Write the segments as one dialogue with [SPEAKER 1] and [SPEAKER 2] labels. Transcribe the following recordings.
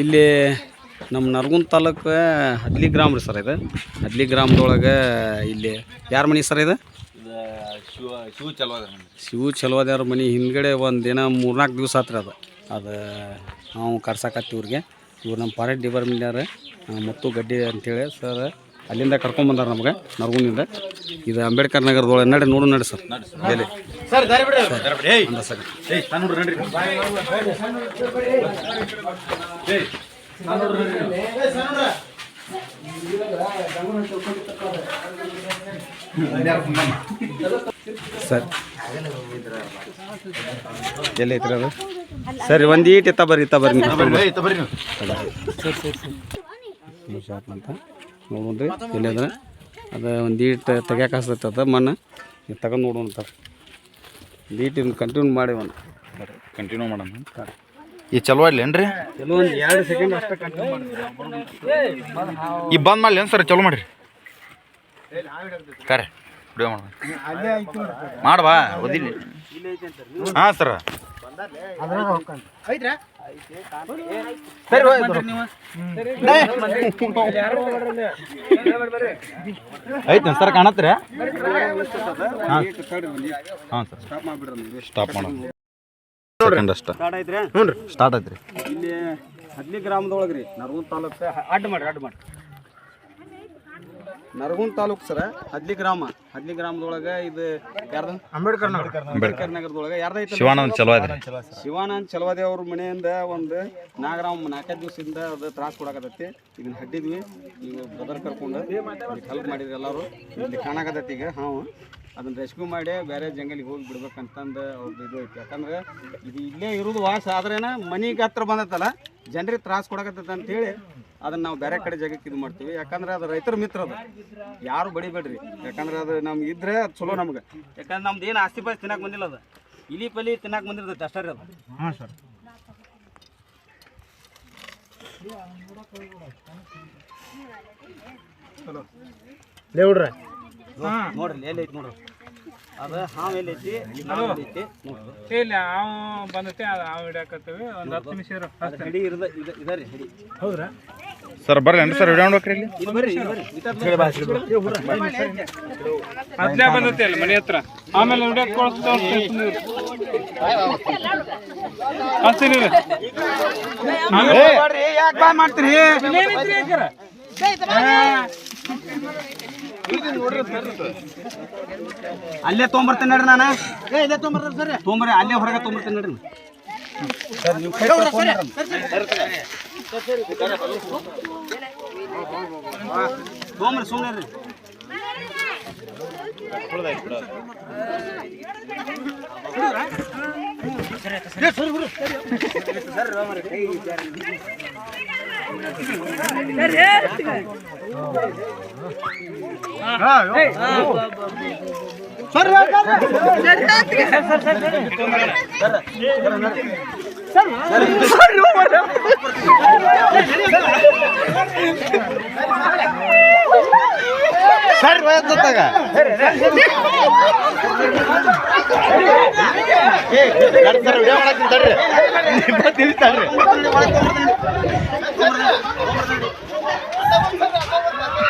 [SPEAKER 1] ಇಲ್ಲಿ ನಮ್ಮ ನರಗುಂದ ತಾಲೂಕು ಹದ್ಲಿ ಗ್ರಾಮ ರೀ ಸರ್ ಇದು. ಹದ್ಲಿ ಗ್ರಾಮದೊಳಗೆ ಇಲ್ಲಿ ಯಾರ ಮನೆ ಸರ್ ಇದು?
[SPEAKER 2] ಶಿವ ಶಿವ ಚಲೋ
[SPEAKER 1] ಶಿವ ಚಲೋದೇವ್ರ ಮನೆ ಹಿಂದ್ಗಡೆ ಒಂದು ದಿನ ಮೂರ್ನಾಲ್ಕು ದಿವಸ ಆತ್ರಿ ಅದು. ಅದು ನಾವು ಕರ್ಸಕತ್ತಿ ಇವ್ರಿಗೆ. ಇವ್ರು ನಮ್ಮ ಫಾರೆಸ್ಟ್ ಡಿಪಾರ್ಟ್ಮೆಂಟ್ನವ್ರು ಮತ್ತು ಗಡ್ಡಿ ಅಂತೇಳಿ ಸರ್ ಅಲ್ಲಿಂದ ಕರ್ಕೊಂಬಂದಾರ ನಮ್ಗೆ ನರಗುಂದಿಂದ. ಇದು ಅಂಬೇಡ್ಕರ್ ನಗರದೊಳಗೆ ನಡೆ ನೋಡು ನಡಿ ಸರ್. ಎಲ್ಲಿ
[SPEAKER 2] ಸರ್ ದಾರಿ ಬಿಡ್ರಿ. ದಾರಿ ಬಿಡ್ರಿ. ಏಯ್.
[SPEAKER 1] ಒಂದ ಸೆಕೆಂಡ್
[SPEAKER 2] ಏಯ್ ನಾನು ನೋಡ್ರಿ ನಡ್ರಿ. ಏಯ್ ನಾನು ನೋಡ್ರಿ ನಡ್ರಿ. ಏಯ್, ಸಣ್ಣ
[SPEAKER 1] ಸರ್. ಎಲ್ಲಿ ಐತ್ರಿ ಅದು? ಸರಿ ಒಂದು ಈಟ್ ಇತ್ತ ಬರ್ರಿ ಇತ್ತ ಬರ್ರಿ ನೀವು.
[SPEAKER 2] ಸರ್
[SPEAKER 1] ಸರ್ ಶಾಪ್ ಅಂತ. ನೋಡ್ರಿ ಎಲ್ಲಿ ಅದ ಅದು ಒಂದು ಈಟ್ ತೆಗ್ಯಾಕೆ ಹಸ್ತೈತೆ ಮಣ್ಣು. ನೀವು ತಗೊಂಡು ನೋಡೋಣ ತರ ಈಟ್ ಕಂಟಿನ್ಯೂ ಮಾಡಿ ಒಂದು
[SPEAKER 2] ಕಂಟಿನ್ಯೂ ಮಾಡೋಣ. ಈ ಚಲೋ ಇಲ್ಲೇನ್ರಿ
[SPEAKER 1] ಒಂದು ಎರಡು ಸೆಕೆಂಡ್ ಅಷ್ಟೇ ಕಂಟಿನ್ಯೂ ಮಾಡಿ.
[SPEAKER 2] ಈ ಬಂದ್ ಮಾಡ್ಲಿ ಏನು ಸರ್? ಚಲೋ ಮಾಡಿರಿ. ಕರೆ ವಿಡಿಯೋ ಮಾಡ ಮಾಡ್ಬಾ ಓದಿಲ್ಲ ಹಾ ಸರ್. ಐತಿ ಸರ್ ಕಾಣತ್ರ ಹಾಂ ಸರ್.
[SPEAKER 1] ಸ್ಟಾಪ್ ಮಾಡಿಬಿಡ್ರಿ.
[SPEAKER 2] ಸ್ಟಾಪ್ ಮಾಡೋಣ. ಸೆಕೆಂಡ್ ಅಷ್ಟ.
[SPEAKER 1] ಸ್ಟಾರ್ಟ್ ಐತ್ರಿ
[SPEAKER 2] ಹ್ಞೂ ಸ್ಟಾರ್ಟ್ ಐತ್ರಿ
[SPEAKER 1] ಇಲ್ಲಿ ಹದ್ಲಿ ಗ್ರಾಮದೊಳಗೆ ರೀ ನರಗುಂದ ತಾಲೂಕು ಅಡ್ಡ ಮಾಡಿ ಅಡ್ಡ ಮಾಡಿ ನರಗುಂದ ತಾಲೂಕು ಸರ ಹದ್ಲಿ ಗ್ರಾಮ. ಹದ್ಲಿ ಗ್ರಾಮದೊಳಗೆ ಇದು ಯಾರ್ದು? ಅಂಬೇಡ್ಕರ್ ನಗರ. ಅಂಬೇಡ್ಕರ್ ನಗರದೊಳಗೆ ಯಾರ್ದೈತೆ
[SPEAKER 2] ಶಿವಾನಂದ್ ಚಲವಾದಿ
[SPEAKER 1] ಶಿವಾನಂದ್ ಚಲವಾದಿ ಅವ್ರ ಮನೆಯಿಂದ ಒಂದು ನಾಗರಾಮ್ ನಾಲ್ಕೈದು ದಿವಸದಿಂದ ಅದು ತ್ರಾಸ ಕೊಡಕತ್ತೈತಿ. ಇದನ್ನ ಹಡ್ಡಿದ್ವಿ ಈಗ ಬದರ್ ಕರ್ಕೊಂಡು ಹೆಲ್ಪ್ ಮಾಡಿದ್ರಿ ಎಲ್ಲರೂ. ಇಲ್ಲಿ ಕಾಣಕತ್ತೈತಿ ಈಗ ಹಾವು. ಅದನ್ನ ರೆಸ್ಕ್ಯೂ ಮಾಡಿ ಬೇರೆ ಜಂಗಲಿಗೆ ಹೋಗಿ ಬಿಡ್ಬೇಕಂತಂದು ಅವ್ರದ್ದು ಇದು ಐತಿ. ಯಾಕಂದ್ರೆ ಇದು ಇಲ್ಲೇ ಇರೋದು ವಾಸ ಆದ್ರೇನ ಮನೆಗೆ ಹತ್ರ ಬಂದೈತಲ್ಲ ಜನರಿಗೆ ತ್ರಾಸ ಕೊಡಕತ್ತೈತೆ ಅಂತೇಳಿ ಅದನ್ನ ನಾವು ಬೇರೆ ಕಡೆ ಜಾಗಕ್ಕೆ ಇದು ಮಾಡ್ತೀವಿ. ಯಾಕಂದ್ರೆ ಅದು ರೈತರ ಮಿತ್ರ ಅದು. ಯಾರು ಬಡಿಬೇಡ್ರಿ. ಯಾಕಂದ್ರೆ ಅದು ನಮ್ಗೆ ಇದ್ರೆ ಅದು ಚಲೋ ನಮ್ಗೆ. ಯಾಕಂದ್ರೆ ನಮ್ದು ಏನು ಆಸ್ತಿ ಪಾಸ್ತಿ ತಿನ್ನಕ್ಕೆ ಬಂದಿಲ್ಲ ಅದು. ಇಲಿ ಪಲಿ ತಿನ್ನಕ್ಕೆ ಬಂದಿರ್ತೈತೆ ಅಷ್ಟೇ ರೀ ಅದು.
[SPEAKER 2] ಹಾಂ ಸರ್.
[SPEAKER 1] ನೋಡ್ರಿ ಎಲ್ಲಿ ಐತಿ ನೋಡ್ರಿ. ಅದು ಹಾವು ಎಲ್ಲಿ ಐತಿ? ಹಾವು ಎಲ್ಲಿ ಐತಿ? ನೋಡ್ರಿ.
[SPEAKER 3] ಇಲ್ಲ ಅವ ಬಂದೈತಿ ಅದು ಅವ ಹಿಡಿಯಾಕತ್ತೀವಿ. ಒಂದು ಹತ್ತು ನಿಮಿಷ
[SPEAKER 1] ಹಿಡಿ ಇರದ ಇದು ಇದರಿ ಹಿಡಿ.
[SPEAKER 3] ಹೌದ್ರಾ?
[SPEAKER 2] ಸರ್ ಬರ್ರಿ ಸರ್ ವಿಡಿಯೋ ಮಾಡ್ಬೇಕ್ರಿ ಇಲ್ಲಿ.
[SPEAKER 3] ಅದ್ನೇ ಬಂದತ್ತೆ ಅಲ್ಲಿ ಮನೆ ಹತ್ರ. ಆಮೇಲೆ ಕೊಡ್ತೀನಿ ಹಚ್ತೀನಿ
[SPEAKER 1] ಯಾಕೆ ಬಾ ಮಾಡ್ತೀರಿ ಅಲ್ಲೇ ತೊಗೊಂಬರ್ತೇನೆ ನೋಡ್ರಿ ನಾನು. ತೊಗೊಂಬರ್ರಿ ಅಲ್ಲೇ ಹೊರಗೆ ತೊಗೊಂಬರ್ತೇನೆ ನೋಡ್ರಿ. ಸುಮ್ಮನೆ ರೀ
[SPEAKER 2] ಸರ್ ಸರ್ ಸರ್ ವಿಡಿಯೋ ಮಾಡಕ್ಕೆ ತಡ್ರಿ. ನಿಮ್ಮ ತಡ್ರಿ
[SPEAKER 3] ಅವ್ನು ಬಿಟ್ಟು ಸ್ವಲ್ಪ ದೂರ ಇರಪ್ಪ.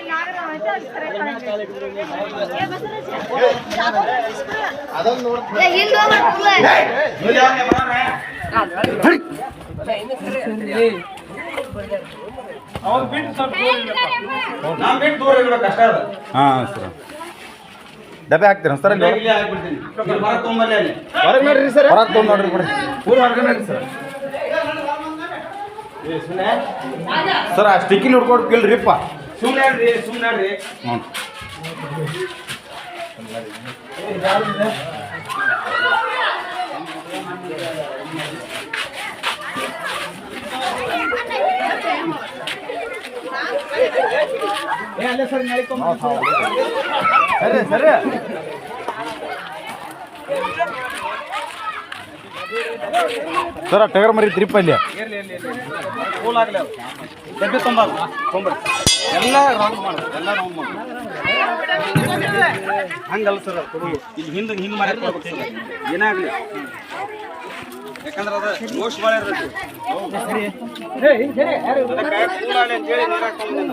[SPEAKER 1] ನಾನು ಬಿಟ್ಟು ದೂರ ಇರ್ಬೇಕು ಅಷ್ಟೇ ಅದು
[SPEAKER 2] ಹಾಂ ಸರ್ ಡಬ್ಬೆ ಹಾಕ್ತೀರ ಸರ್
[SPEAKER 1] ಹೊರಗೆ
[SPEAKER 2] ನೋಡ್ರಿ ಸರ್ ಹೊರಗೆ ತೊಗೊಂಡು ನೋಡ್ರಿ ಬಿಡ್ರಿ ಪೂರ ಹೊರಗೆ ನೋಡ್ರಿ ಸರ್ ಸರ್ ಆ ಸ್ಟಿಕ್ಕಿ ನೋಡ್ಕೊಡ್ತಿಲ್ರಿಪ್ಪ
[SPEAKER 1] ಸುಮ್ಮನೆ ಸುಮ್ಮನೆ
[SPEAKER 2] ಹ್ಞೂ ಸರಿ ಸರಿ ಸರ್ ಟಗರ್ ಮರಿ ತ್ರಿಪ್ ಅಲ್ಲಿ
[SPEAKER 1] ಕೂಲ್ ಆಗಲಿ ಅದು ಡಬ್ಬಿ ತೊಂಬಾರ್ದು ತೊಂಬರ್ರಿ ಎಲ್ಲ ರೌಂಡ್ ಮಾಡು, ಎಲ್ಲ ರೌಂಡ್ ಮಾಡು. ಹಂಗಲ್ಲ ಸರ್ ಇಲ್ಲಿ ಹಿಂದೆ ಹಿಂಗೆ ಮಾಡಿ ಏನಾಗಲಿ? ಯಾಕಂದ್ರೆ ಅದು ಗೋಶ್ ಭಾಳ ಇರ್ತೈತಿ ಅದಕ್ಕೆ ಕೂಲಾಡಿ ಅಂತೇಳಿ ನೀರು ಹಾಕ್ಕೊಂಡ್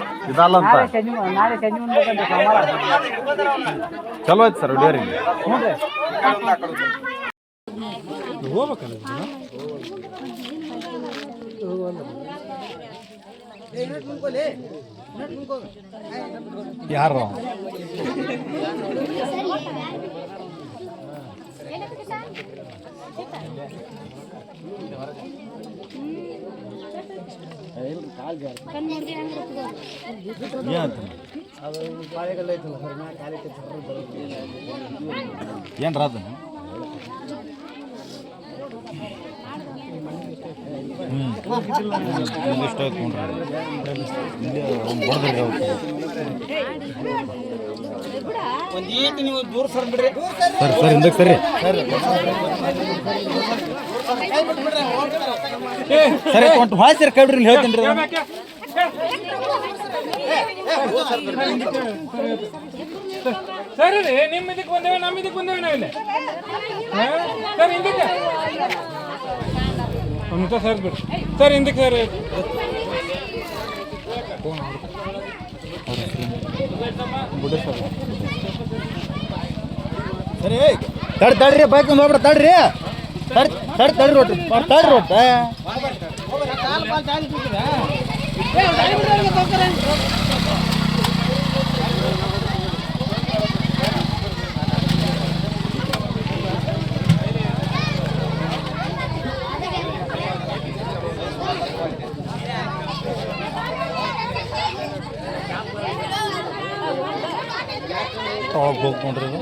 [SPEAKER 2] ಇದಲ್ಲ ಅಂತ
[SPEAKER 4] ನಾಳೆ ಸಂಜೆ ನಾಳೆ ಸಂಜೆ ಮುಂದೆ ಸೋಮವಾರ.
[SPEAKER 2] ಚಲೋ ಆಯ್ತು ಸರ್
[SPEAKER 4] ಹುಡುಗರಿ
[SPEAKER 2] ಯಾರು? ಏನು ರಾದ ಹ್ಞೂ ಇಷ್ಟ ಆಯ್ತು ನೋಡ್ರಿ ಇಲ್ಲಿ ಒಂದು ಬಡ್ದ್ರಿ
[SPEAKER 1] ಒಂದ್ ಏಟಿ ನೀವು ದೂರ ಸರ್ ಬಿಡ್ರಿ.
[SPEAKER 2] ಸರಿ ಸರಿ ಹಿಂದಕ್ಕೆ ಸರಿ. ಸರಿ ಇಲ್ಲಿ ಹೇಳ್ತೀನಿ ರೀ.
[SPEAKER 3] ಸರಿ ರೀ ನಿಮ್ಮ ಇದಕ್ಕೆ ಬಂದೇವೆ ನಮ್ಮ ಇದಕ್ಕೆ ಬಂದೇವೆ ನಾವಿಲ್ಲ? ಸರ್ ಹಿಂದಕ್ಕೆ. ಒಂದು ಸರ್ ಬಿಡ್ರಿ. ಸರ್ ಹಿಂದಕ್ಕೆ ಸರ್
[SPEAKER 2] ಸರಿ. ತಡ್ ತಡ್ರಿ ಬೈಕ್ ಒಂದು ಹೋಗ್ಬಿಡ ತಡ್ರಿ. ತಡ್ ತಡ್ ತಡ್ರಿ ಒಟ್ಟು ತಡ್ರಿ ಒಟ್ಟು. ಅವಾಗ ಹೋಗಿ ನೋಡ್ರಿ ಇದು